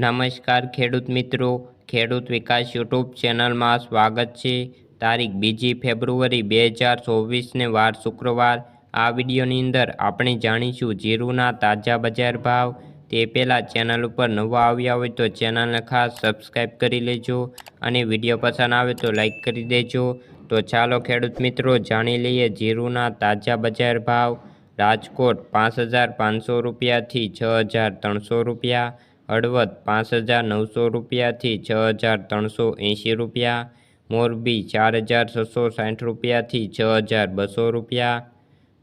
નમસ્કાર ખેડૂત મિત્રો. ખેડૂત વિકાસ યુટ્યુબ ચેનલમાં સ્વાગત છે. તારીખ બીજી ફેબ્રુઆરી બે હજાર ચોવીસને વાર શુક્રવાર. આ વિડીયોની અંદર આપણે જાણીશું જીરુના તાજા બજાર ભાવ. તે પહેલાં ચેનલ ઉપર નવા આવ્યા હોય તો ચેનલને ખાસ સબસ્ક્રાઈબ કરી લેજો અને વીડિયો પસંદ આવે તો લાઈક કરી દેજો. તો ચાલો ખેડૂત મિત્રો જાણી લઈએ જીરુના તાજા બજાર ભાવ. રાજકોટ પાંચ હજાર પાંચસો રૂપિયાથી છ હજાર ત્રણસો રૂપિયા. હળવદ પાંચ હજાર નવસો રૂપિયાથી છ હજાર ત્રણસો એંશી રૂપિયા, મોરબી ચાર હજાર છસો સાઠ રૂપિયાથી છ હજાર બસો રૂપિયા,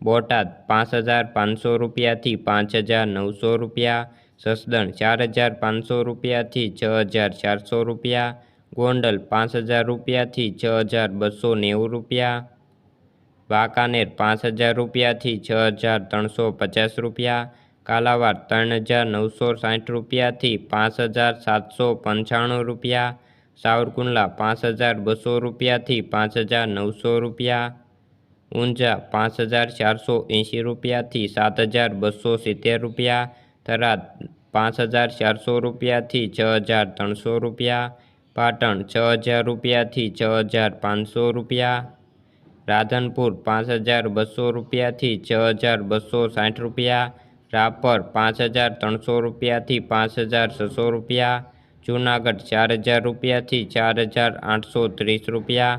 બોટાદ પાંચ હજાર પાંચસો રૂપિયાથી પાંચ હજાર નવસો રૂપિયા સસદણ ચાર હજાર પાંચસો રૂપિયાથી છ હજાર ચારસો રૂપિયા, ગોંડલ પાંચ હજાર રૂપિયાથી છ હજાર બસો નેવું રૂપિયા, વાંકાનેર પાંચ હજાર રૂપિયાથી છ હજાર ત્રણસો પચાસ રૂપિયા કાલાવાડ ત્રણ હજાર નવસો સાઠ રૂપિયાથી પાંચ હજાર સાતસો પંચાણું રૂપિયા, સાવરકુંડલા પાંચ હજાર બસો રૂપિયાથી પાંચ હજાર નવસો રૂપિયા, ઊંઝા પાંચ હજાર ચારસો એંશી રૂપિયાથી સાત હજાર બસો સિત્તેર રૂપિયા, થરાદ પાંચ હજાર ચારસો રૂપિયાથી છ હજાર ત્રણસો રૂપિયા, પાટણ છ હજાર રૂપિયાથી છ હજાર પાંચસો રૂપિયા, રાધનપુર પાંચ હજાર બસો રૂપિયાથી છ હજાર બસો સાઠ રૂપિયા રાપર પાંચ હજાર ત્રણસો રૂપિયાથી પાંચ હજાર છસો રૂપિયા, જૂનાગઢ ચાર હજાર રૂપિયાથી ચાર હજાર આઠસો ત્રીસ રૂપિયા